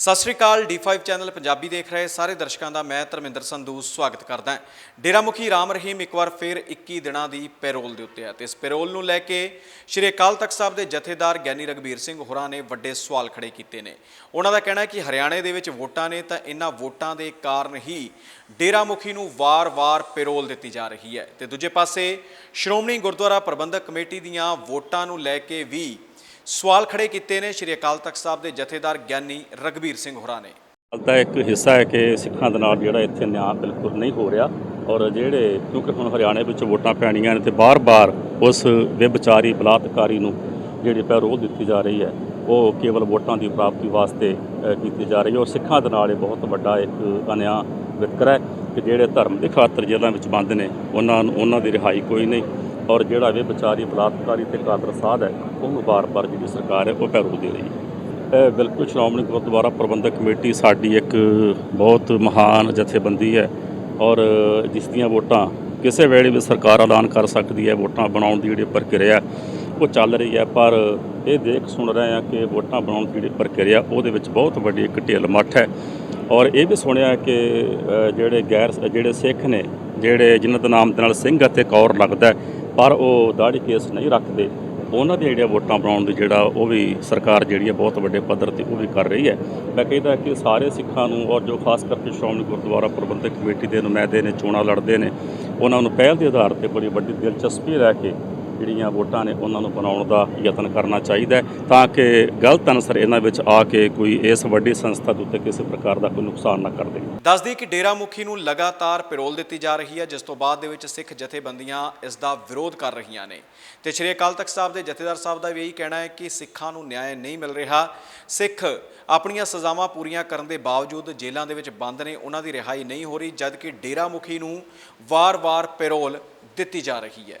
ਸਤਿ ਸ਼੍ਰੀ ਅਕਾਲ D5 channel Punjabi ਦੇਖ ਰਹੇ ਸਾਰੇ ਦਰਸ਼ਕਾਂ ਦਾ ਮੈਂ ਧਰਮਿੰਦਰ ਸੰਧੂ ਸਵਾਗਤ ਕਰਦਾ ਹਾਂ। ਡੇਰਾ ਮੁਖੀ ਰਾਮ ਰਹੀਮ ਇੱਕ ਵਾਰ ਫਿਰ 21 ਦਿਨਾਂ ਦੀ ਪੈਰੋਲ ਦੇ ਉੱਤੇ ਹੈ ਤੇ ਇਸ ਪੈਰੋਲ ਨੂੰ ਲੈ ਕੇ ਸ਼੍ਰੀ ਅਕਾਲ ਤਖਤ ਸਾਹਿਬ ਦੇ ਜਥੇਦਾਰ ਗਿਆਨੀ ਰਗਬੀਰ ਸਿੰਘ ਹੋਰਾਂ ਨੇ ਵੱਡੇ ਸਵਾਲ ਖੜੇ ਕੀਤੇ ਨੇ। ਉਹਨਾਂ ਦਾ ਕਹਿਣਾ ਹੈ ਕਿ ਹਰਿਆਣੇ ਦੇ ਵਿੱਚ ਵੋਟਾਂ ਨੇ ਤਾਂ ਇਹਨਾਂ ਵੋਟਾਂ ਦੇ ਕਾਰਨ ਹੀ ਡੇਰਾ ਮੁਖੀ ਨੂੰ ਵਾਰ-ਵਾਰ ਪੈਰੋਲ ਦਿੱਤੀ ਜਾ ਰਹੀ ਹੈ। ਤੇ ਦੂਜੇ ਪਾਸੇ ਸ਼੍ਰੋਮਣੀ ਗੁਰਦੁਆਰਾ ਪ੍ਰਬੰਧਕ ਕਮੇਟੀ ਦੀਆਂ ਵੋਟਾਂ ਨੂੰ ਲੈ ਕੇ ਵੀ ਸਵਾਲ ਖੜੇ ਕੀਤੇ ਨੇ ਸ਼੍ਰੀ ਅਕਾਲ ਤਖਤ ਸਾਹਿਬ ਦੇ ਜਥੇਦਾਰ ਗਿਆਨੀ ਰਗਬੀਰ ਸਿੰਘ ਹੋਰਾਂ ਨੇ। ਗੱਲ ਦਾ ਇੱਕ ਹਿੱਸਾ ਹੈ ਕਿ ਸਿੱਖਾਂ ਦੇ ਨਾਲ ਜਿਹੜਾ ਇੱਥੇ ਨਿਆਂ ਬਿਲਕੁਲ ਨਹੀਂ ਹੋ ਰਿਹਾ ਔਰ ਜਿਹੜੇ ਕਿਉਂਕਿ ਹੁਣ ਹਰਿਆਣੇ ਵਿੱਚ ਵੋਟਾਂ ਪੈਣੀਆਂ ਨੇ ਤੇ ਬਾਰ-ਬਾਰ ਉਸ ਵਿਭਚਾਰੀ, ਬਲਾਤਕਾਰੀ ਨੂੰ ਜਿਹੜੀ ਪੈਰੋਲ ਦਿੱਤੀ ਜਾ ਰਹੀ ਹੈ, ਉਹ ਕੇਵਲ ਵੋਟਾਂ ਦੀ ਪ੍ਰਾਪਤੀ ਵਾਸਤੇ ਕੀਤੀ ਜਾ ਰਹੀ ਹੈ ਔਰ ਸਿੱਖਾਂ ਦੇ ਨਾਲ ਇਹ ਬਹੁਤ ਵੱਡਾ ਇੱਕ ਅਨਿਆਂ ਵਿਤਕਰਾ ਹੈ ਕਿ ਜਿਹੜੇ ਧਰਮ ਦੇ ਖਾਤਰ ਜੇਲ੍ਹਾਂ ਵਿੱਚ ਬੰਦ ਨੇ, ਉਹਨਾਂ ਨੂੰ, ਉਹਨਾਂ ਦੀ ਰਿਹਾਈ ਕੋਈ ਨਹੀਂ। ਔਰ ਜਿਹੜਾ ਵਿਭਚਾਰੀ ਬਲਾਤਕਾਰੀ ਤੇ ਕਾਦਰ ਸਾਧ ਹੈ, ਉਹਨੂੰ ਵਾਰ ਵਾਰ ਜਿਹੜੀ ਸਰਕਾਰ ਹੈ, ਉਹ ਪੈਰੋਲ ਦੇ ਰਹੀ ਹੈ। ਇਹ ਬਿਲਕੁਲ ਸ਼੍ਰੋਮਣੀ ਗੁਰਦੁਆਰਾ ਪ੍ਰਬੰਧਕ ਕਮੇਟੀ ਸਾਡੀ ਇੱਕ ਬਹੁਤ ਮਹਾਨ ਜਥੇਬੰਦੀ ਹੈ ਔਰ ਜਿਸ ਦੀਆਂ ਵੋਟਾਂ ਕਿਸੇ ਵੇਲੇ ਵੀ ਸਰਕਾਰ ਐਲਾਨ ਕਰ ਸਕਦੀ ਹੈ, ਵੋਟਾਂ ਬਣਾਉਣ ਦੀ ਜਿਹੜੀ ਪ੍ਰਕਿਰਿਆ ਉਹ ਚੱਲ ਰਹੀ ਹੈ। ਪਰ ਇਹ ਦੇਖ ਸੁਣ ਰਹੇ ਹਾਂ ਕਿ ਵੋਟਾਂ ਬਣਾਉਣ ਦੀ ਜਿਹੜੀ ਪ੍ਰਕਿਰਿਆ, ਉਹਦੇ ਵਿੱਚ ਬਹੁਤ ਵੱਡੀ ਇੱਕ ਢਿੱਲ ਮੱਠ ਹੈ ਔਰ ਇਹ ਵੀ ਸੁਣਿਆ ਕਿ ਜਿਹੜੇ ਗੈਰ, ਜਿਹੜੇ ਸਿੱਖ ਨੇ, ਜਿਹੜੇ ਜਿਨ੍ਹਾਂ ਦਾ ਨਾਮ ਦੇ ਨਾਲ ਸਿੰਘ ਅਤੇ ਕੌਰ ਲੱਗਦਾ ਪਰ ਉਹ ਦਾੜੀ ਕੇਸ ਨਹੀਂ ਰੱਖਦੇ। ਉਹਨਾਂ ਦੀਆਂ ਜਿਹੜੀਆਂ ਵੋਟਾਂ ਬਣਾਉਣ ਦੀ ਜਿਹੜਾ ਉਹ ਵੀ ਸਰਕਾਰ ਜਿਹੜੀ ਹੈ ਬਹੁਤ ਵੱਡੇ ਪੱਧਰ ਤੇ ਉਹ ਵੀ ਕਰ ਰਹੀ ਹੈ। ਮੈਂ ਕਹਿੰਦਾ ਕਿ ਸਾਰੇ ਸਿੱਖਾਂ ਨੂੰ ਔਰ ਜੋ ਖਾਸ ਕਰਕੇ ਸ਼੍ਰੋਮਣੀ ਗੁਰਦੁਆਰਾ ਪ੍ਰਬੰਧਕ ਕਮੇਟੀ ਦੇ ਨੁਮਾਇੰਦੇ ਨੇ, ਚੋਣਾਂ ਲੜਦੇ ਨੇ, ਉਹਨਾਂ ਨੂੰ ਪਹਿਲ ਦੇ ਆਧਾਰ ਤੇ ਬੜੀ ਵੱਡੀ ਦਿਲਚਸਪੀ ਲੈ ਕੇ ਜਿਹੜੀਆਂ ਵੋਟਾਂ ਨੇ ਉਹਨਾਂ ਨੂੰ ਬਣਾਉਣ ਦਾ ਯਤਨ ਕਰਨਾ ਚਾਹੀਦਾ ਤਾਂ ਕਿ ਗਲਤ ਅਨਸਰ ਇਹਨਾਂ ਵਿੱਚ ਆ ਕੇ ਕੋਈ ਇਸ ਵੱਡੀ ਸੰਸਥਾ ਦੇ ਉੱਤੇ ਕਿਸੇ ਪ੍ਰਕਾਰ ਦਾ ਕੋਈ ਨੁਕਸਾਨ ਨਾ ਕਰ ਦੇਣ। ਦੱਸਦੀ ਕਿ ਡੇਰਾ ਮੁਖੀ ਨੂੰ ਲਗਾਤਾਰ ਪੈਰੋਲ ਦਿੱਤੀ ਜਾ ਰਹੀ ਹੈ, ਜਿਸ ਤੋਂ ਬਾਅਦ ਦੇ ਵਿੱਚ ਸਿੱਖ ਜਥੇਬੰਦੀਆਂ ਇਸ ਦਾ ਵਿਰੋਧ ਕਰ ਰਹੀਆਂ ਨੇ। ਤੇ ਸ਼੍ਰੀ ਅਕਾਲ ਤਖਤ ਸਾਹਿਬ ਦੇ ਜਥੇਦਾਰ ਸਾਹਿਬ ਦਾ ਵੀ ਇਹੀ ਕਹਿਣਾ ਹੈ ਕਿ ਸਿੱਖਾਂ ਨੂੰ ਨਿਆਂ ਨਹੀਂ ਮਿਲ ਰਿਹਾ। ਸਿੱਖ ਆਪਣੀਆਂ ਸਜ਼ਾਵਾਂ ਪੂਰੀਆਂ ਕਰਨ ਦੇ ਬਾਵਜੂਦ ਜੇਲ੍ਹਾਂ ਦੇ ਵਿੱਚ ਬੰਦ ਨੇ, ਉਹਨਾਂ ਦੀ ਰਿਹਾਈ ਨਹੀਂ ਹੋ ਰਹੀ, ਜਦਕਿ ਡੇਰਾ ਮੁਖੀ ਨੂੰ ਵਾਰ-ਵਾਰ ਪੈਰੋਲ ਦਿੱਤੀ ਜਾ ਰਹੀ ਹੈ।